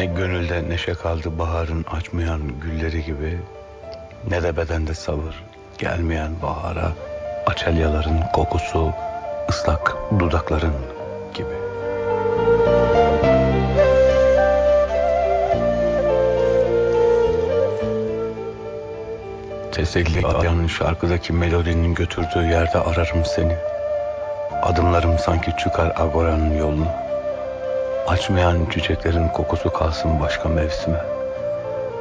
Ne gönülde neşe kaldı baharın açmayan gülleri gibi Ne de bedende sabır gelmeyen bahara Açelyaların kokusu ıslak dudakların gibi. Teselli arayan şarkıdaki melodinin götürdüğü yerde ararım seni. Adımlarım sanki çıkar agoranın yoluna Açmayan çiçeklerin kokusu kalsın başka mevsime.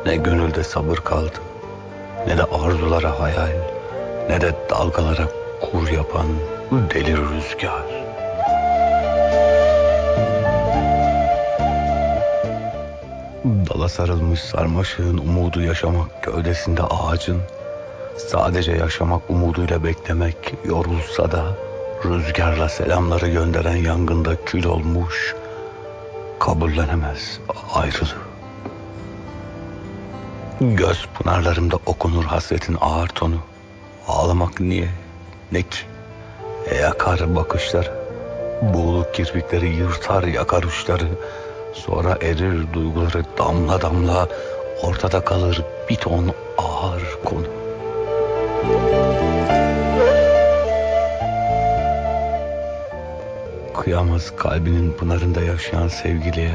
Ne gönülde sabır kaldı, ne de arzulara hayal, ne de dalgalara kur yapan deli rüzgar. Dala sarılmış sarmaşığın umudu yaşamak gövdesinde ağacın, sadece yaşamak umuduyla beklemek yorulsa da rüzgarla selamları gönderen yangında kül olmuş, kabullenemez ayrılığı. Göz pınarlarımda okunur hasretin ağır tonu. Ağlamak niye? Ne ki? E yakar bakışları. Buğuluk kirpikleri yırtar yakar uçları. Sonra erir duyguları damla damla. Ortada kalır bir ton ağır konu. Kıyamaz kalbinin pınarında yaşayan sevgiliye.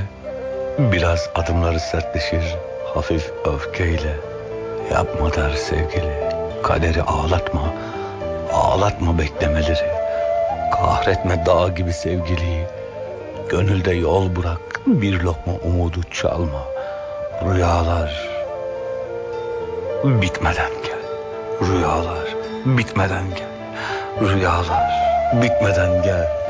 Biraz adımları sertleşir hafif öfkeyle. Yapma der sevgili. Kaderi ağlatma. Ağlatma beklemeleri. Kahretme dağ gibi sevgiliyi. Gönülde yol bırak. Bir lokma umudu çalma. Rüyalar bitmeden gel. Rüyalar bitmeden gel. Rüyalar bitmeden gel.